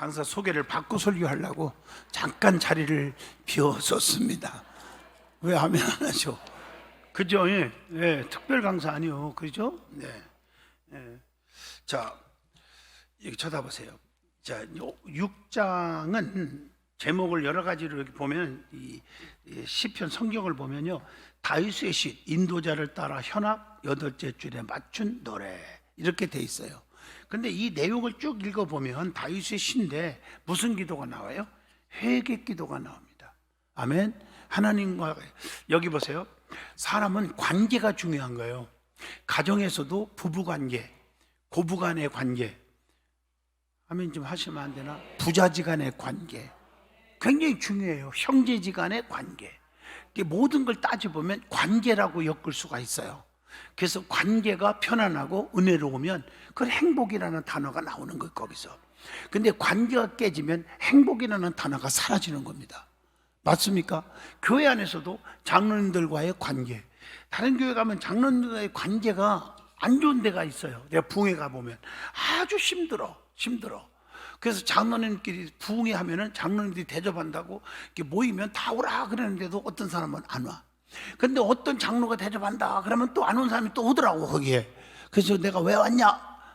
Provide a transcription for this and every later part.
강사 소개를 받고 설교하려고 잠깐 자리를 비워줬습니다. 왜 하면 안 하죠? 그죠? 예, 예, 특별 강사 아니요, 그죠? 네. 예. 자, 여기 쳐다보세요. 자, 6장은 제목을 여러 가지로 이렇게 보면 이, 이 시편 성경을 보면요. 다윗의 시 인도자를 따라 현악 여덟째 줄에 맞춘 노래 이렇게 돼 있어요. 근데 이 내용을 쭉 읽어 보면 다윗의 시인데 무슨 기도가 나와요? 회개 기도가 나옵니다. 아멘. 하나님과 여기 보세요. 사람은 관계가 중요한 거예요. 가정에서도 부부 관계, 고부 간의 관계, 아멘 좀 하시면 안 되나? 부자지 간의 관계 굉장히 중요해요. 형제지 간의 관계. 이게 모든 걸 따져보면 관계라고 엮을 수가 있어요. 그래서 관계가 편안하고 은혜로우면 그 행복이라는 단어가 나오는 거예요. 거기서. 근데 관계가 깨지면 행복이라는 단어가 사라지는 겁니다. 맞습니까? 교회 안에서도 장로님들과의 관계. 다른 교회 가면 장로님들과의 관계가 안 좋은 데가 있어요. 내가 부흥회 가보면 아주 힘들어. 힘들어. 그래서 장로님끼리 부흥회 하면은 장로님들이 대접한다고 이렇게 모이면 다 오라 그러는데도 어떤 사람은 안 와. 근데 어떤 장로가 대접한다 그러면 또 안 온 사람이 또 오더라고 거기에. 그래서 내가 왜 왔냐?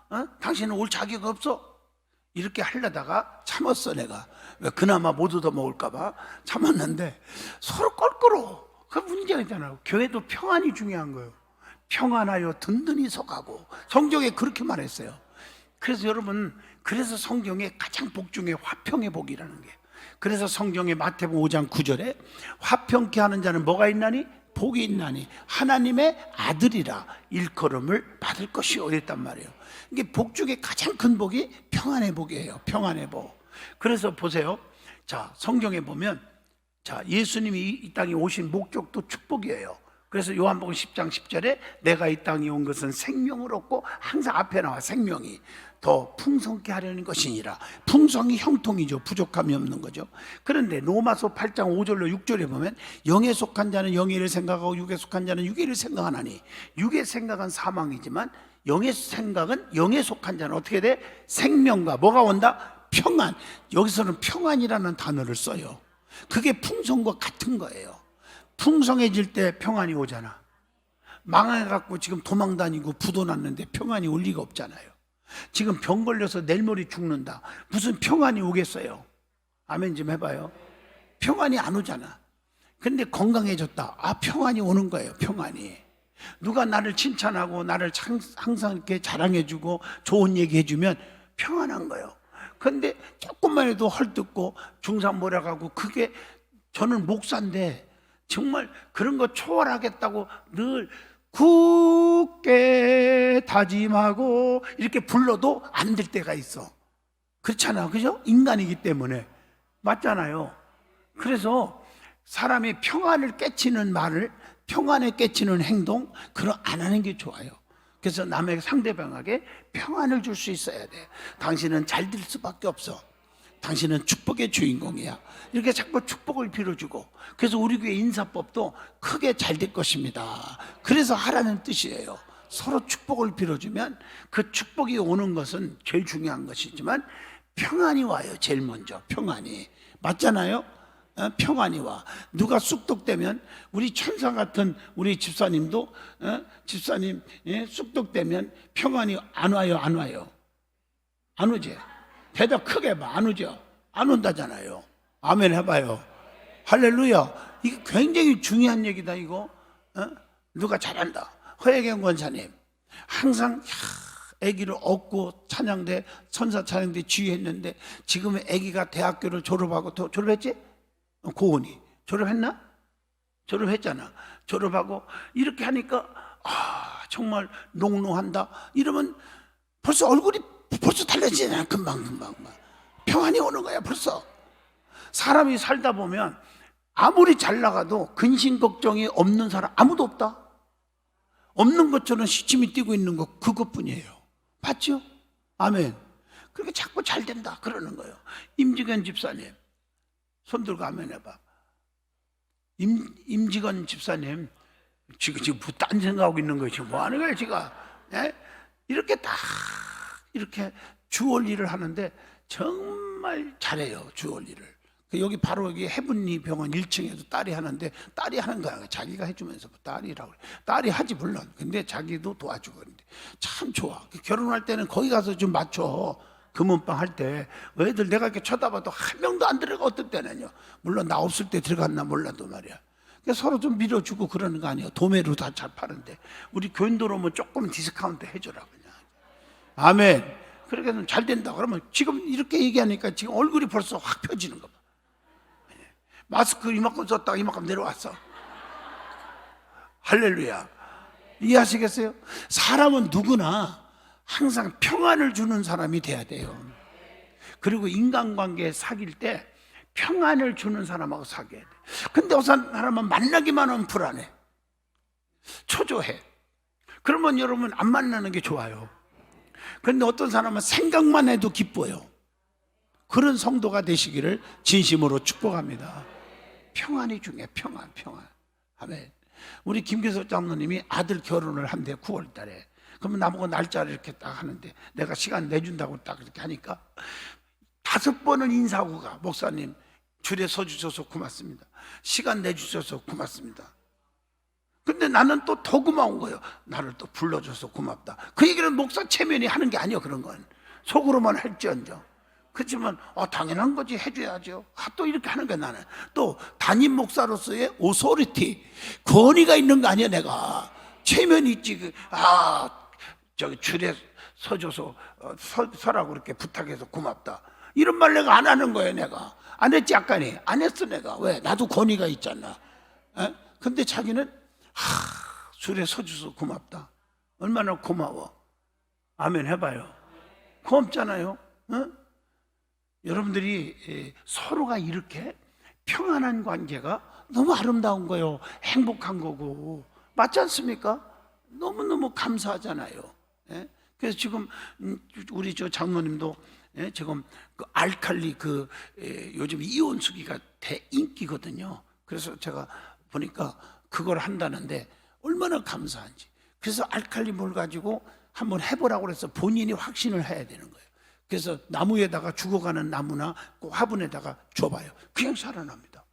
어? 당신은 올 자격 없어? 이렇게 하려다가 참았어 내가. 왜 그나마 못 얻어먹을까봐 참았는데 서로 껄끄러워. 그 문제가 있잖아요. 교회도 평안이 중요한 거예요. 평안하여 든든히 서가고 성경에 그렇게 말했어요. 그래서 여러분 그래서 성경에 가장 복 중에 화평의 복이라는 게 그래서 성경에 마태복음 5장 9절에 화평케 하는 자는 뭐가 있나니 복이 있나니 하나님의 아들이라 일컬음을 받을 것이요 이랬단 말이에요. 이게 복 중에 가장 큰 복이 평안의 복이에요. 평안의 복. 그래서 보세요. 자, 성경에 보면 자, 예수님이 이- 이 땅에 오신 목적도 축복이에요. 그래서 요한복음 10장 10절에 내가 이 땅에 온 것은 생명을 얻고 항상 앞에 나와 생명이 더 풍성케 하려는 것이니라. 풍성이 형통이죠. 부족함이 없는 거죠. 그런데 로마서 8장 5절로 6절에 보면 영에 속한 자는 영예를 생각하고 육에 속한 자는 육예를 생각하나니 육의 생각은 사망이지만 영의 생각은 영에 속한 자는 어떻게 돼? 생명과 뭐가 온다? 평안. 여기서는 평안이라는 단어를 써요. 그게 풍성과 같은 거예요. 풍성해질 때 평안이 오잖아. 망해갖고 지금 도망 다니고 부도 났는데 평안이 올 리가 없잖아요. 지금 병 걸려서 내일 모레 죽는다. 무슨 평안이 오겠어요? 아멘 좀 해봐요. 평안이 안 오잖아. 근데 건강해졌다. 아, 평안이 오는 거예요. 평안이. 누가 나를 칭찬하고 나를 참- 항상 이렇게 자랑해주고 좋은 얘기해주면 평안한 거예요. 근데 조금만 해도 헐뜯고 중상 몰아가고 그게 저는 목사인데 정말 그런 거 초월하겠다고 늘 굳게 다짐하고 이렇게 불러도 안 될 때가 있어. 그렇잖아. 그죠? 인간이기 때문에. 맞잖아요. 그래서 사람이 평안을 깨치는 말을 평안에 깨치는 행동 그런 안 하는 게 좋아요. 그래서 남에게 상대방에게 평안을 줄 수 있어야 돼. 당신은 잘 될 수밖에 없어. 당신은 축복의 주인공이야. 이렇게 자꾸 축복을 빌어주고. 그래서 우리 교회 인사법도 크게 잘 될 것입니다. 그래서 하라는 뜻이에요. 서로 축복을 빌어주면 그 축복이 오는 것은 제일 중요한 것이지만 평안이 와요. 제일 먼저. 평안이. 맞잖아요? 어, 평안이 와. 누가 쑥덕되면 우리 천사 같은 우리 집사님도 어, 집사님 예, 쑥덕되면 평안이 안 와요, 안 와요. 안 오지? 대답 크게 해봐. 안 오죠? 안 온다잖아요. 아멘 해봐요. 할렐루야. 이게 굉장히 중요한 얘기다, 이거. 어? 누가 잘한다. 허혜경 권사님. 항상, 야, 아기를 얻고 찬양대, 천사 찬양대 지휘했는데 지금은 아기가 대학교를 졸업하고 또 졸업했지? 어, 고은이. 졸업했나? 졸업했잖아. 졸업하고 이렇게 하니까 아 정말 농농한다. 이러면 벌써 얼굴이 벌써 달라지잖아. 금방 금방 금방. 평안이 오는 거야 벌써. 사람이 살다 보면 아무리 잘 나가도 근심 걱정이 없는 사람 아무도 없다. 없는 것처럼 시침이 뛰고 있는 것 그것뿐이에요. 맞죠? 아멘. 그렇게 자꾸 잘 된다 그러는 거예요. 임지견 집사님 손 들고 아멘 해봐. 임, 임직원 집사님 지금 지금 뭐딴 생각하고 있는. 지금 뭐 하는 거예요, 지금? 예? 이렇게 딱 이렇게 일을 하는데 정말 잘해요 주얼리를. 그 여기 바로 여기 해분리 병원 1층에도 딸이 하는데 딸이 하는 거야. 자기가 해주면서 뭐 딸이라고 그래. 딸이 하지 물론. 근데 자기도 도와주고 그러는데 참 좋아. 그 결혼할 때는 거기 가서 좀 맞춰. 금은방 할 때 애들 내가 이렇게 쳐다봐도 한 명도 안 들어가 어떤 때는요. 물론 나 없을 때 들어갔나 몰라도 말이야. 그러니까 서로 좀 밀어주고 그러는 거 아니에요. 도매로 다 잘 파는데 우리 교인들 오면 조금 디스카운트 해줘라 그냥. 아멘. 그렇게 잘 된다 그러면 지금 이렇게 얘기하니까 지금 얼굴이 벌써 확 펴지는 거 봐. 마스크 이만큼 썼다가 이만큼 내려왔어. 할렐루야. 이해하시겠어요? 사람은 누구나 항상 평안을 주는 사람이 돼야 돼요. 그리고 인간관계 사귈 때 평안을 주는 사람하고 사귀어야 돼. 근데 어떤 사람은 만나기만 하면 불안해. 초조해. 그러면 여러분 안 만나는 게 좋아요. 근데 어떤 사람은 생각만 해도 기뻐요. 그런 성도가 되시기를 진심으로 축복합니다. 평안이 중요해. 평안, 평안. 아멘. 우리 김계석 장로님이 아들 결혼을 한대 9월 달에. 그러면 나보고 날짜를 이렇게 딱 하는데 내가 시간 내준다고 딱 이렇게 하니까 다섯 번은 인사하고 가. 목사님, 줄에 서주셔서 고맙습니다. 시간 내주셔서 고맙습니다. 근데 나는 또 더 고마운 거예요. 나를 또 불러줘서 고맙다. 그 얘기는 목사 체면이 하는 게 아니에요. 그런 건 속으로만 할지언정. 그렇지만 어, 당연한 거지 해줘야죠. 아, 또 이렇게 하는 거야 나는. 또 담임 목사로서의 오소리티 권위가 있는 거 아니야 내가. 체면이 있지. 그, 아 저기 줄에 서줘서 어, 서, 서라고 그렇게 부탁해서 고맙다. 이런 말 내가 안 하는 거예요 내가. 안 했지 아까니. 안 했어 내가. 왜? 나도 권위가 있잖아. 에? 근데 자기는 하, 줄에 서줘서 고맙다. 얼마나 고마워. 아멘 해봐요. 고맙잖아요. 어? 여러분들이 에, 서로가 이렇게 평안한 관계가 너무 아름다운 거예요. 행복한 거고. 맞지 않습니까? 너무너무 감사하잖아요. 예? 그래서 지금 음, 우리 저 장모님도 예? 지금 그 알칼리 그 예, 요즘 이온 수기가 대인기거든요. 그래서 제가 보니까 그걸 한다는데 얼마나 감사한지. 그래서 알칼리 물 가지고 한번 해보라고 그래서 본인이 확신을 해야 되는 거예요. 그래서 나무에다가 죽어가는 나무나 그 화분에다가 줘봐요. 그냥 살아납니다.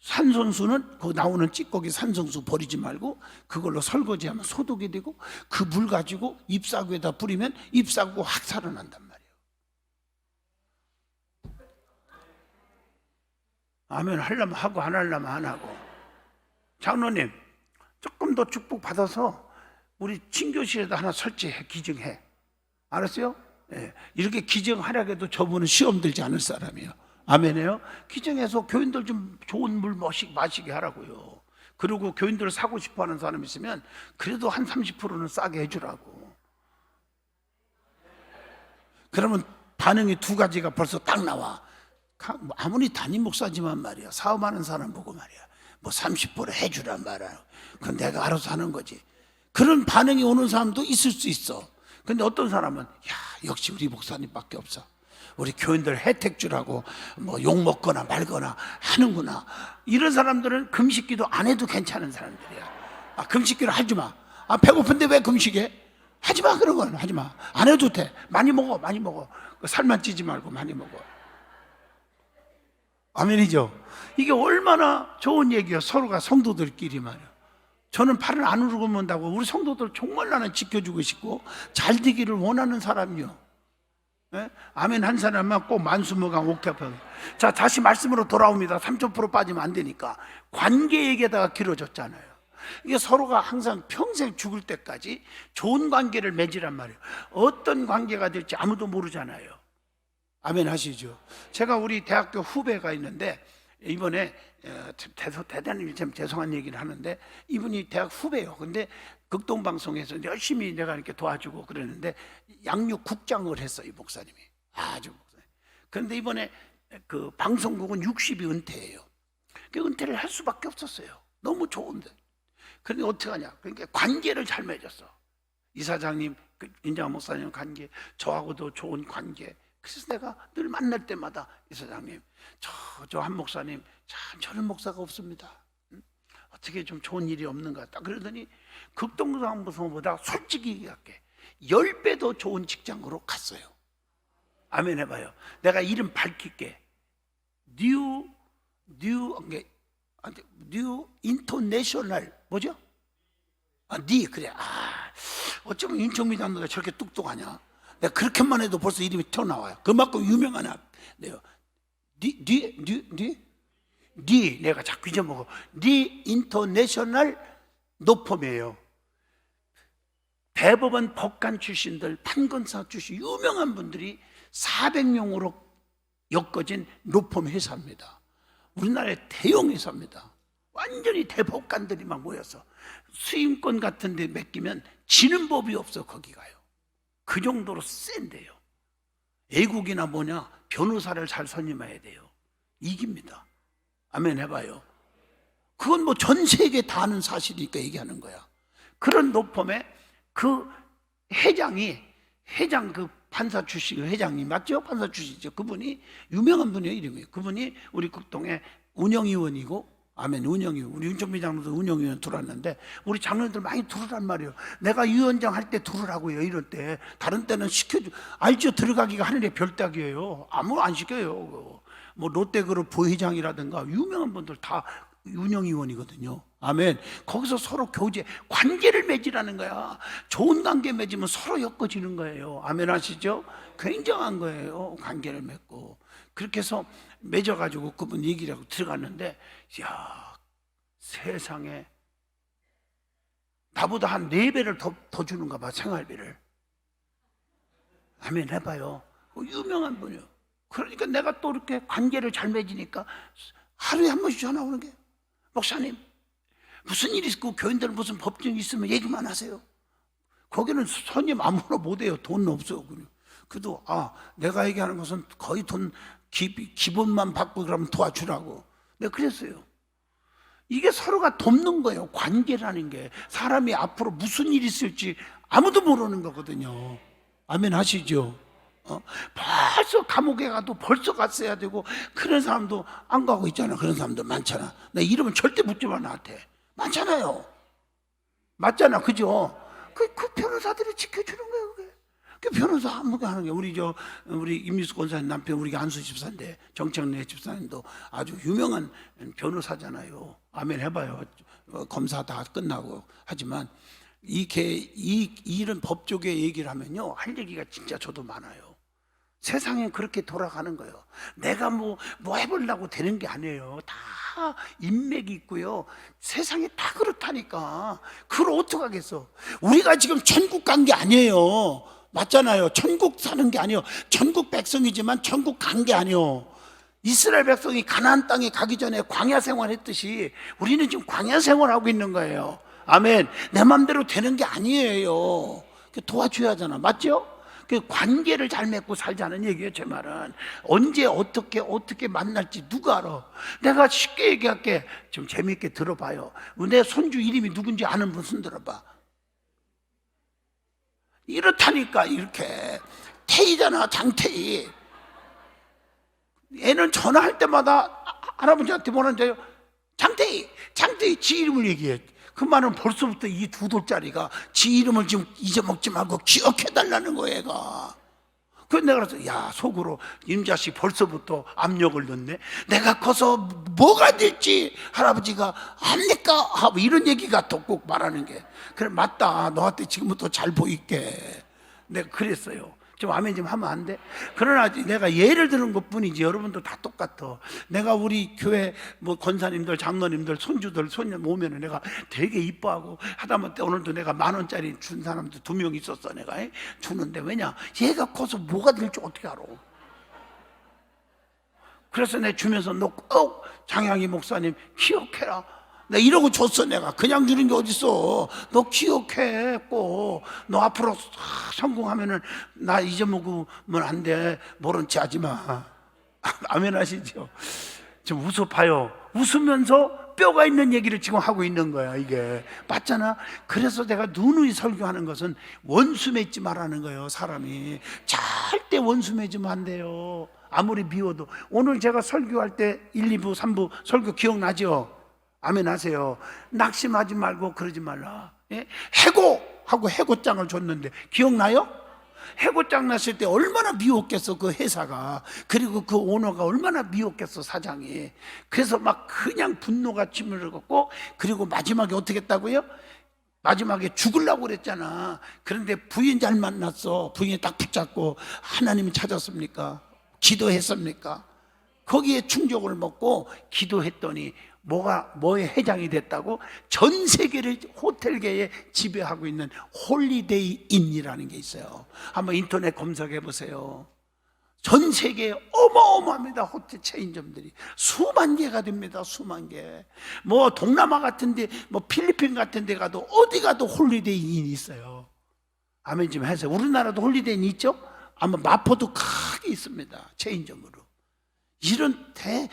산성수는 그 나오는 찌꺼기 산성수 버리지 말고 그걸로 설거지하면 소독이 되고 그 물 가지고 잎사구에다 뿌리면 잎사구가 확 살아난단 말이에요. 아멘 하려면 하고 안 하려면 안 하고. 장로님 조금 더 축복 받아서 우리 친교실에다 하나 설치해 기증해. 알았어요? 예, 이렇게 기증하려고 해도 저분은 시험 들지 않을 사람이에요. 아멘이에요? 기증해서 교인들 좀 좋은 물 마시, 마시게 하라고요. 그리고 교인들 사고 싶어 하는 사람 있으면 그래도 한 30%는 싸게 해주라고. 그러면 반응이 두 가지가 벌써 딱 나와. 가- 뭐 아무리 담임 목사지만 말이야. 사업하는 사람 보고 말이야. 뭐 30% 해주란 말이야. 그건 내가 알아서 하는 거지. 그런 반응이 오는 사람도 있을 수 있어. 근데 어떤 사람은 야 역시 우리 목사님밖에 없어. 우리 교인들 혜택 주라고 뭐 욕 먹거나 말거나 하는구나. 이런 사람들은 금식기도 안 해도 괜찮은 사람들이야. 아 금식기를 하지 마. 아 배고픈데 왜 금식해? 하지 마 그런 건 하지 마. 안 해도 돼. 많이 먹어 많이 먹어. 그 살만 찌지 말고 많이 먹어. 아멘이죠. 이게 얼마나 좋은 얘기야. 서로가 성도들끼리 말이야. 저는 팔을 안 울고문다고 우리 성도들 정말 나는 지켜주고 싶고 잘 되기를 원하는 사람이요. 예? 아멘 한 사람만 꼭 만수무강 옥탑하게. 자 다시 말씀으로 돌아옵니다. 3.0% 빠지면 안 되니까 관계 얘기에다가 길어졌잖아요. 이게 서로가 항상 평생 죽을 때까지 좋은 관계를 맺으란 말이에요. 어떤 관계가 될지 아무도 모르잖아요. 아멘 하시죠. 제가 우리 대학교 후배가 있는데 이번에 어, 대- 대단히 참 죄송한 얘기를 하는데 이분이 대학 후배요. 근데 극동 방송에서 열심히 내가 이렇게 도와주고 그러는데 양육 국장을 했어 이 목사님이 아주 목사님. 그런데 이번에 그 방송국은 60이 은퇴해요. 그 은퇴를 할 수밖에 없었어요. 너무 좋은데. 그런데 어떻게 하냐? 그러니까 관계를 잘 맺었어. 이사장님, 그 인장 목사님 관계, 저하고도 좋은 관계. 그래서 내가 늘 만날 때마다 이사장님, 저 저 한 목사님 참 저런 목사가 없습니다. 음? 어떻게 좀 좋은 일이 없는가? 딱 그러더니 극동방송보다 솔직히 얘기할게 열배더 좋은 직장으로 갔어요. 아멘 해봐요. 내가 이름 밝힐게. 뉴, 뉴, 아, 뉴 인터내셔널 뭐죠? 아, 니 그래. 아, 어쩌면 윤청민 장로가 저렇게 뚝뚝하냐? 내가 그렇게만 해도 벌써 이름이 튀어나와요. 그만큼 유명한 학네요. 니, 니, 니, 니, 니 내가 자꾸 잊어먹어. 니 인터내셔널 노폼이에요. 대법원 법관 출신들, 판검사 출신 유명한 분들이 400명으로 엮어진 로펌 회사입니다. 우리나라의 대형 회사입니다. 완전히 대법관들이만 모여서 수임권 같은 데 맡기면 지는 법이 없어 거기 가요. 그 정도로 센데요. 애국이나 뭐냐 변호사를 잘 선임해야 돼요. 이깁니다. 아멘 해봐요. 그건 뭐 전 세계 다 아는 사실이니까 얘기하는 거야. 그런 로펌에 그 회장이 회장 그 판사 출신 회장님 맞죠? 판사 출신이죠. 그분이 유명한 분이에요 이름이. 그분이 우리 국동의 운영위원이고 아멘 운영위원 우리 윤정민 장로도 운영위원 들어왔는데 우리 장로들 많이 들으란 말이에요. 내가 위원장 할 때 들으라고요. 이럴 때 다른 때는 시켜주 알죠? 들어가기가 하늘의 별따기예요. 아무 안 시켜요. 뭐 롯데그룹 부회장이라든가 유명한 분들 다 운영위원이거든요. 아멘. 거기서 서로 교제, 관계를 맺으라는 거야. 좋은 관계 맺으면 서로 엮어지는 거예요. 아멘 하시죠? 굉장한 거예요. 관계를 맺고. 그렇게 해서 맺어가지고 그분 얘기를 하고 들어갔는데, 야 세상에 나보다 한 네 배를 더, 더 주는가 봐, 생활비를. 아멘 해봐요. 그 유명한 분이요. 그러니까 내가 또 이렇게 관계를 잘 맺으니까 하루에 한 번씩 전화 오는 게 목사님 무슨 일 있고 교인들은 무슨 법정이 있으면 얘기만 하세요. 거기는 손님 아무나 못해요. 돈 없어요. 그래도 아 내가 얘기하는 것은 거의 돈 기, 기본만 받고 그러면 도와주라고. 내가 그랬어요. 이게 서로가 돕는 거예요. 관계라는 게 사람이 앞으로 무슨 일이 있을지 아무도 모르는 거거든요. 아멘 하시죠. 어? 벌써 감옥에 가도 벌써 갔어야 되고 그런 사람도 안 가고 있잖아. 그런 사람들 많잖아. 나 이름은 절대 묻지 마 나한테. 많잖아요. 맞잖아, 그죠? 그, 그 변호사들이 지켜주는 거예요, 그 변호사 아무도 하는 게 우리 저 우리 임미숙 권사님 남편 우리 안수 집사인데 정청래 집사님도 아주 유명한 변호사잖아요. 아멘 해봐요. 어, 검사 다 끝나고 하지만 이게 이 이런 법조계 얘기를 하면요 할 얘기가 진짜 저도 많아요. 세상은 그렇게 돌아가는 거예요. 내가 뭐, 뭐 해보려고 되는 게 아니에요. 다 인맥이 있고요. 세상이 다 그렇다니까. 그걸 어떡하겠어. 우리가 지금 천국 간 게 아니에요. 맞잖아요. 천국 사는 게 아니에요. 천국 백성이지만 천국 간 게 아니에요. 이스라엘 백성이 가나안 땅에 가기 전에 광야 생활했듯이 우리는 지금 광야 생활하고 있는 거예요. 아멘. 내 마음대로 되는 게 아니에요. 도와줘야 하잖아. 맞죠? 그 관계를 잘 맺고 살자는 얘기예요, 제 말은. 언제 어떻게 어떻게 만날지 누가 알아? 내가 쉽게 얘기할게. 좀 재미있게 들어봐요. 내 손주 이름이 누군지 아는 분 손 들어봐. 이렇다니까 이렇게 태희잖아, 장태희. 애는 전화할 때마다 할아버지한테 뭐라는데요? 장태희, 장태희 지 이름을 얘기해. 그 말은 벌써부터 이 두 돌짜리가 지 이름을 지금 잊어먹지 말고 기억해달라는 거야, 얘가. 그래서 내가 그래서, 야, 속으로, 임자씨 벌써부터 압력을 넣네. 내가 커서 뭐가 될지 할아버지가 압니까? 하고 이런 얘기가 또꼭 말하는 게. 그래, 맞다. 너한테 지금부터 잘 보일게. 내가 그랬어요. 좀 아멘 좀 하면 안 돼? 그러나 내가 예를 드는 것 뿐이지 여러분도 다 똑같아. 내가 우리 교회 뭐 권사님들, 장로님들, 손주들, 손녀 오면은 내가 되게 이뻐하고 하다못해 오늘도 내가 만 원짜리 준 사람도 두 명 있었어 내가 주는데 왜냐? 얘가 커서 뭐가 될지 어떻게 알아? 그래서 내가 주면서 너 꼭 장양희 목사님 기억해라. 내가 이러고 줬어 내가. 그냥 주는 게 어딨어. 너 기억해 꼭 너 앞으로 성공하면은 나 잊어먹으면 안 돼. 모른 체 하지 마. 아멘 하시죠? 좀 웃어봐요. 웃으면서 뼈가 있는 얘기를 지금 하고 있는 거야 이게. 맞잖아? 그래서 내가 누누이 설교하는 것은 원수 맺지 말라는 거예요 사람이. 절대 원수 맺으면 안 돼요. 아무리 미워도. 오늘 제가 설교할 때 1, 2부, 3부 설교 기억나죠? 아멘 하세요. 낙심하지 말고 그러지 말라. 예? 해고! 하고 해고장을 줬는데 기억나요? 해고장 났을 때 얼마나 미웠겠어 그 회사가 그리고 그 오너가 얼마나 미웠겠어 사장이 그래서 막 그냥 분노가 걷고 그리고 마지막에 어떻게 했다고요? 마지막에 죽으려고 그랬잖아 그런데 부인 잘 만났어 부인이 딱 붙잡고 하나님이 찾았습니까? 기도했습니까? 거기에 충족을 먹고 기도했더니 뭐가 뭐의 회장이 됐다고 전 세계를 호텔계에 지배하고 있는 홀리데이 인이라는 게 있어요. 한번 인터넷 검색해 보세요. 전 세계에 어마어마합니다. 호텔 체인점들이 수만 개가 됩니다. 수만 개. 뭐 동남아 같은데 뭐 필리핀 같은데 가도 어디 가도 홀리데이 인이 있어요. 아멘 좀 해서 우리나라도 홀리데이 인 있죠? 아마 마포도 크게 있습니다. 체인점으로. 이런 대,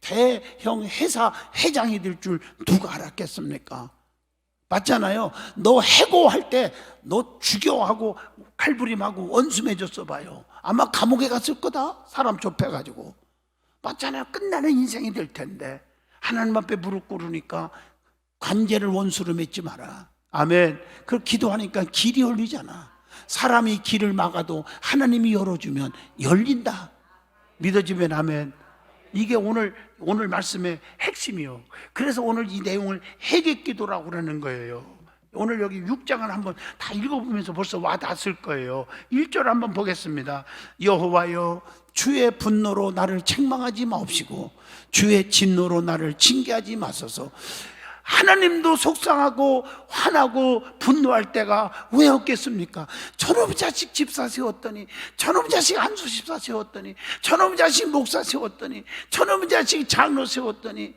대형 회사 회장이 될 줄 누가 알았겠습니까? 맞잖아요. 너 해고할 때 너 죽여하고 칼부림하고 원수 맺었어 봐요. 아마 감옥에 갔을 거다. 사람 좁혀가지고. 맞잖아요. 끝나는 인생이 될 텐데. 하나님 앞에 무릎 꿇으니까 관계를 원수로 맺지 마라. 아멘. 그 기도하니까 길이 열리잖아. 사람이 길을 막아도 하나님이 열어주면 열린다. 믿어지면 아멘. 이게 오늘 오늘 말씀의 핵심이요. 그래서 오늘 이 내용을 회개 기도라고 그러는 거예요. 오늘 여기 6장을 한번 다 읽어보면서 벌써 와 닿았을 거예요. 1절 한번 보겠습니다. 여호와여 주의 분노로 나를 책망하지 마옵시고 주의 진노로 나를 징계하지 마소서. 하나님도 속상하고 화나고 분노할 때가 왜 없겠습니까? 저놈 자식 집사 세웠더니 저놈 자식 안수 집사 세웠더니 저놈 자식 목사 세웠더니 저놈 자식 장로 세웠더니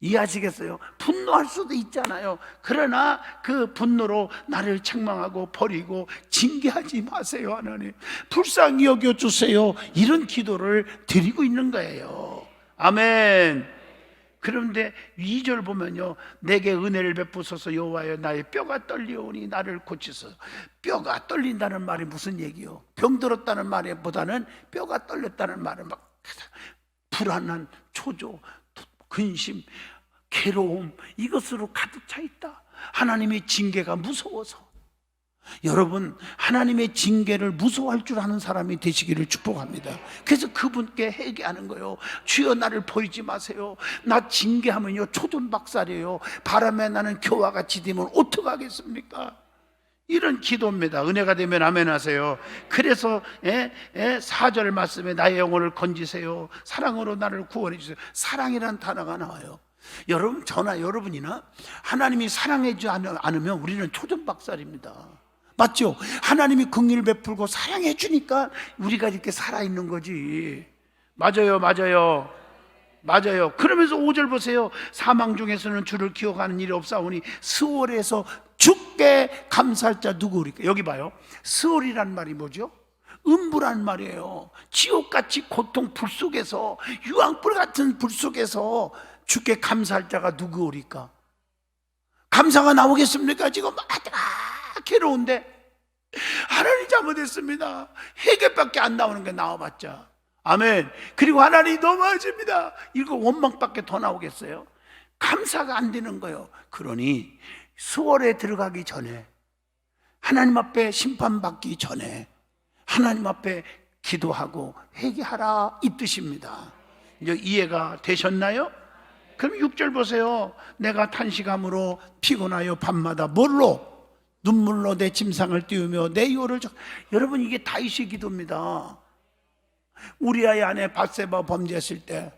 이해하시겠어요? 분노할 수도 있잖아요. 그러나 그 분노로 나를 책망하고 버리고 징계하지 마세요, 하나님. 불쌍히 여겨 주세요. 이런 기도를 드리고 있는 거예요. 아멘. 그런데 2절 보면요. 내게 은혜를 베푸소서 여호와여 나의 뼈가 떨리오니 나를 고치소서. 뼈가 떨린다는 말이 무슨 얘기요? 병들었다는 말보다는 뼈가 떨렸다는 말은 막 불안한 초조, 근심, 괴로움 이것으로 가득 차 있다. 하나님의 징계가 무서워서. 여러분 하나님의 징계를 무서워할 줄 아는 사람이 되시기를 축복합니다. 그래서 그분께 회개하는 거예요. 주여 나를 보이지 마세요. 나 징계하면요 초전박살이에요. 바람에 나는 교와 같이 되면 어떡하겠습니까? 이런 기도입니다. 은혜가 되면 아멘 하세요. 그래서 예, 예, 4절 말씀에 나의 영혼을 건지세요. 사랑으로 나를 구원해 주세요. 사랑이라는 단어가 나와요. 여러분 저나 여러분이나 하나님이 사랑해 주지 않- 않으면 우리는 초전 박살입니다. 맞죠? 하나님이 긍휼 베풀고 사랑해 주니까 우리가 이렇게 살아 있는 거지. 맞아요, 맞아요. 맞아요. 그러면서 5절 보세요. 사망 중에서는 주를 기억하는 일이 없사오니 스월에서 죽게 감사할 자 누구리까? 여기 봐요. 스월이란 말이 뭐죠? 음부란 말이에요. 지옥같이 고통 불 속에서 유황불 같은 불 속에서 죽게 감사할 자가 누구오리까? 감사가 나오겠습니까? 지금 아 괴로운데 하나님 잘못했습니다. 회개밖에 안 나오는 게 나와봤자. 아멘. 그리고 하나님 너무하십니다. 이거 원망밖에 더 나오겠어요? 감사가 안 되는 거예요. 그러니 수월에 들어가기 전에 하나님 앞에 심판받기 전에 하나님 앞에 기도하고 회개하라 이 뜻입니다. 이제 이해가 되셨나요? 그럼 6절 보세요. 내가 탄식함으로 피곤하여 밤마다 뭘로? 눈물로 내 침상을 띄우며 내 요를 적... 여러분 이게 다윗의 기도입니다. 우리 아이 안에 바세바 범죄했을 때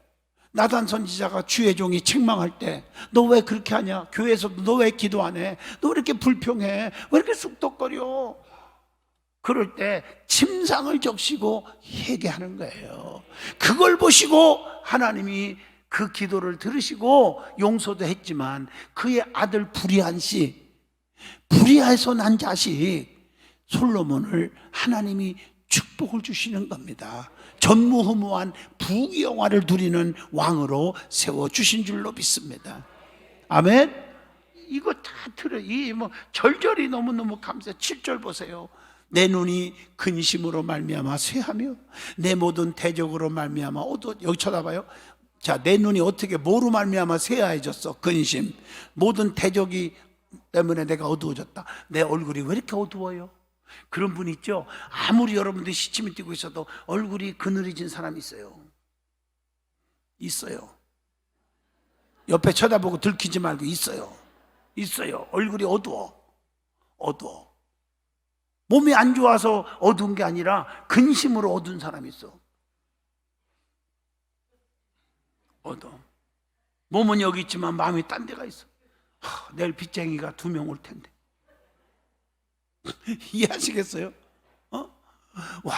나단 선지자가 주의 종이 책망할 때 너 왜 그렇게 하냐? 교회에서도 너 왜 기도 안 해? 너 왜 이렇게 불평해? 왜 이렇게 쑥덕거려? 그럴 때 침상을 적시고 회개하는 거예요. 그걸 보시고 하나님이 그 기도를 들으시고 용서도 했지만 그의 아들 부리한 씨 부리아에서 난 자식 솔로몬을 하나님이 축복을 주시는 겁니다. 전무후무한 부귀영화를 누리는 왕으로 세워 주신 줄로 믿습니다. 아멘. 이거 다 들어. 이뭐 절절히 너무 너무 감사. 7절 보세요. 내 눈이 근심으로 말미암아 쇠하며 내 모든 대적으로 말미암아 어두 여기 쳐다봐요. 자, 내 눈이 어떻게 뭐로 말미암아 쇠하해졌어? 근심. 모든 대적이 때문에 내가 어두워졌다. 내 얼굴이 왜 이렇게 어두워요? 그런 분 있죠? 아무리 여러분들이 시침이 뛰고 있어도 얼굴이 그늘해진 사람이 있어요. 있어요. 옆에 쳐다보고 들키지 말고 있어요. 있어요. 얼굴이 어두워. 어두워. 몸이 안 좋아서 어두운 게 아니라 근심으로 어두운 사람이 있어. 어두워. 몸은 여기 있지만 마음이 딴 데가 있어. 하, 내일 빚쟁이가 두 명 올 텐데. 이해하시겠어요? 어? 와,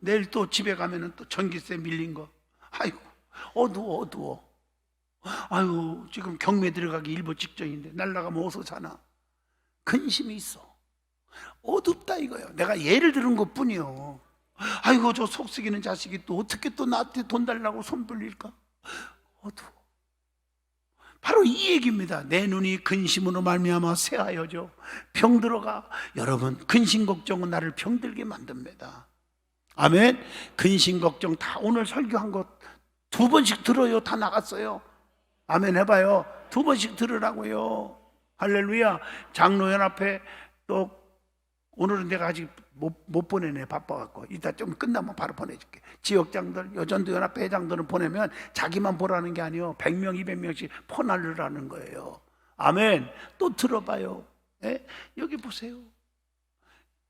내일 또 집에 가면은 또 전기세 밀린 거. 아이고, 어두워, 어두워. 아유, 지금 경매 들어가기 일보 직전인데 날라가면 어서 자나. 근심이 있어. 어둡다 이거예요. 내가 예를 들은 것 뿐이요. 아이고, 저 속쓰기는 자식이 또 어떻게 또 나한테 돈 달라고 손 벌릴까? 어두워. 바로 이 얘기입니다. 내 눈이 근심으로 말미암아 새하여져 병들어가. 여러분 근심 걱정은 나를 병들게 만듭니다. 아멘. 근심 걱정 다 오늘 설교한 것 두 번씩 들어요. 다 나갔어요. 아멘 해봐요. 두 번씩 들으라고요. 할렐루야. 장로연합회 또 오늘은 내가 아직 못, 못 보내네. 바빠갖고. 이따 좀 끝나면 바로 보내줄게. 지역장들 여전도 연합회 회장들은 보내면 자기만 보라는 게 아니요. 100명 200명씩 퍼날르라는 거예요. 아멘. 또 들어봐요. 예? 여기 보세요.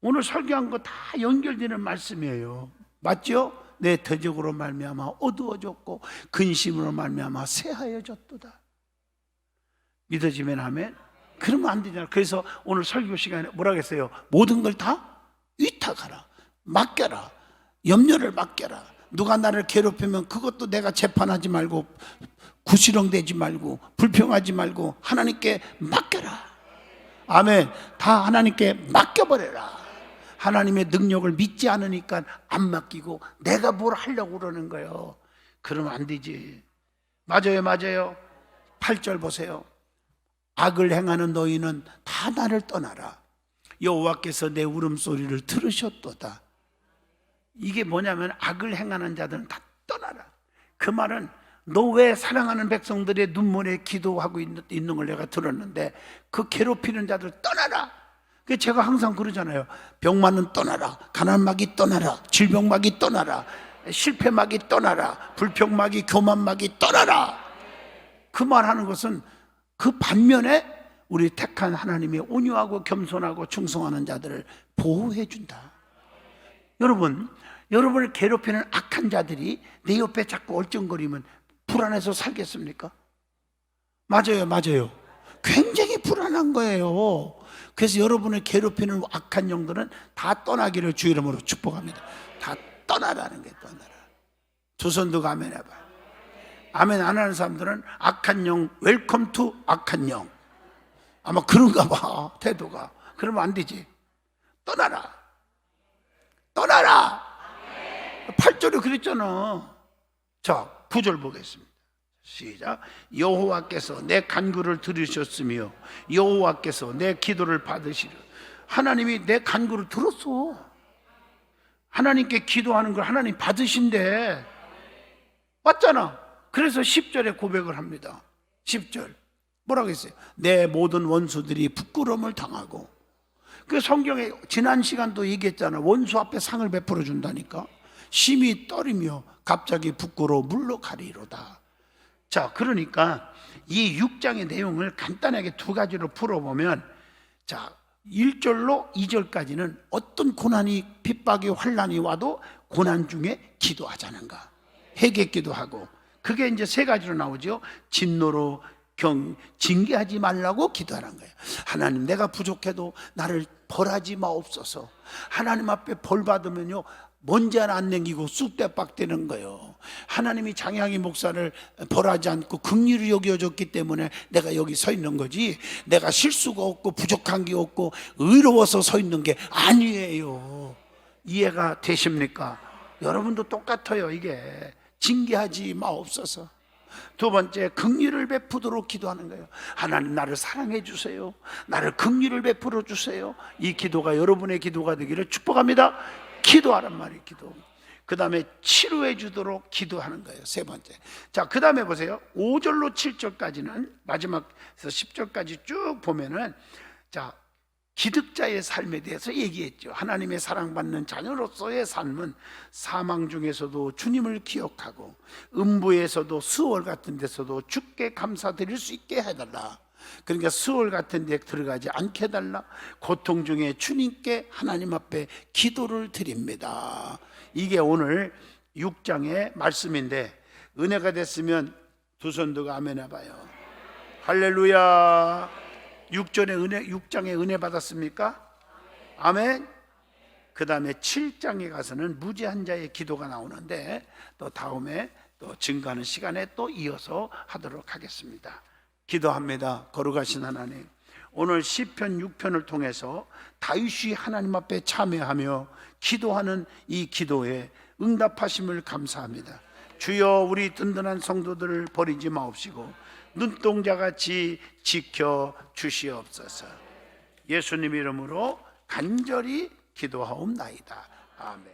오늘 설교한 거 다 연결되는 말씀이에요. 맞죠? 내 대적으로 말미암아 어두워졌고 근심으로 말미암아 새하여졌도다. 믿어지면 아멘 그러면 안 되잖아. 그래서 오늘 설교 시간에 뭐라 그랬어요? 모든 걸 다 위탁하라. 맡겨라. 염려를 맡겨라. 누가 나를 괴롭히면 그것도 내가 재판하지 말고 구시렁대지 말고 불평하지 말고 하나님께 맡겨라. 아멘. 다 하나님께 맡겨버려라. 하나님의 능력을 믿지 않으니까 안 맡기고 내가 뭘 하려고 그러는 거예요. 그러면 안 되지. 맞아요, 맞아요. 8절 보세요. 악을 행하는 너희는 다 나를 떠나라. 여호와께서 내 울음소리를 들으셨도다. 이게 뭐냐면 악을 행하는 자들은 다 떠나라. 그 말은 너 왜 사랑하는 백성들의 눈물에 기도하고 있는, 걸 내가 들었는데 그 괴롭히는 자들 떠나라. 그 제가 항상 그러잖아요. 병만은 떠나라. 가난막이 떠나라. 질병막이 떠나라. 실패막이 떠나라. 불평막이 교만막이 떠나라. 그 말하는 것은 그 반면에 우리 택한 하나님의 온유하고 겸손하고 충성하는 자들을 보호해 준다. 여러분, 여러분을 괴롭히는 악한 자들이 내 옆에 자꾸 얼쩡거리면 불안해서 살겠습니까? 맞아요, 맞아요. 굉장히 불안한 거예요. 그래서 여러분을 괴롭히는 악한 영들은 다 떠나기를 주 이름으로 축복합니다. 다 떠나라는 게 떠나라. 두 손도 가면 해봐. 아멘 안 하는 사람들은 악한 영, 웰컴 투 악한 영. 아마 그런가 봐, 태도가. 그러면 안 되지. 떠나라. 떠나라. 8절에 그랬잖아. 자, 9절 보겠습니다. 시작. 여호와께서 내 간구를 들으셨으며 여호와께서 내 기도를 받으시려. 하나님이 내 간구를 들었어. 하나님께 기도하는 걸 하나님 받으신대. 맞잖아. 그래서 10절에 고백을 합니다. 10절. 뭐라고 했어요? 내 모든 원수들이 부끄러움을 당하고. 그 성경에 지난 시간도 얘기했잖아. 원수 앞에 상을 베풀어 준다니까. 심히 떨이며 갑자기 부끄러워 물러가리로다. 자, 그러니까 이 6장의 내용을 간단하게 두 가지로 풀어보면 자, 1절로 2절까지는 어떤 고난이 핍박이 환란이 와도 고난 중에 기도하자는가. 회개 기도하고 그게 이제 세 가지로 나오죠. 진노로 경 징계하지 말라고 기도하는 거예요. 하나님 내가 부족해도 나를 벌하지 마옵소서. 하나님 앞에 벌 받으면요 먼지 하나 안 남기고 쑥대박 되는 거예요. 하나님이 장양이 목사를 벌하지 않고 긍휼히 여겨줬기 때문에 내가 여기 서 있는 거지. 내가 실수가 없고 부족한 게 없고 의로워서 서 있는 게 아니에요. 이해가 되십니까? 여러분도 똑같아요. 이게 징계하지 마옵소서. 두 번째 긍휼을 베푸도록 기도하는 거예요. 하나님 나를 사랑해 주세요. 나를 긍휼을 베풀어 주세요. 이 기도가 여러분의 기도가 되기를 축복합니다. 기도하란 말이 기도. 그 다음에 치료해 주도록 기도하는 거예요. 세 번째. 자, 그 다음에 보세요. 5절로 7절까지는 마지막에서 10절까지 쭉 보면은 자, 기득자의 삶에 대해서 얘기했죠. 하나님의 사랑받는 자녀로서의 삶은 사망 중에서도 주님을 기억하고 음부에서도 수월 같은 데서도 주께 감사드릴 수 있게 해달라. 그러니까 수월 같은 데 들어가지 않게 해달라. 고통 중에 주님께 하나님 앞에 기도를 드립니다. 이게 오늘 6장의 말씀인데 은혜가 됐으면 두 손도가 아멘 해봐요. 할렐루야. 6절의 은혜, 6장의 은혜 받았습니까? 아멘. 그 다음에 7장에 가서는 무지한 자의 기도가 나오는데 또 다음에 또 증가하는 시간에 또 이어서 하도록 하겠습니다. 기도합니다. 거룩하신 하나님. 오늘 시편 6편을 통해서 다윗이 하나님 앞에 참여하며 기도하는 이 기도에 응답하심을 감사합니다. 주여 우리 든든한 성도들을 버리지 마옵시고 눈동자 같이 지켜 주시옵소서. 예수님 이름으로 간절히 기도하옵나이다. 아멘.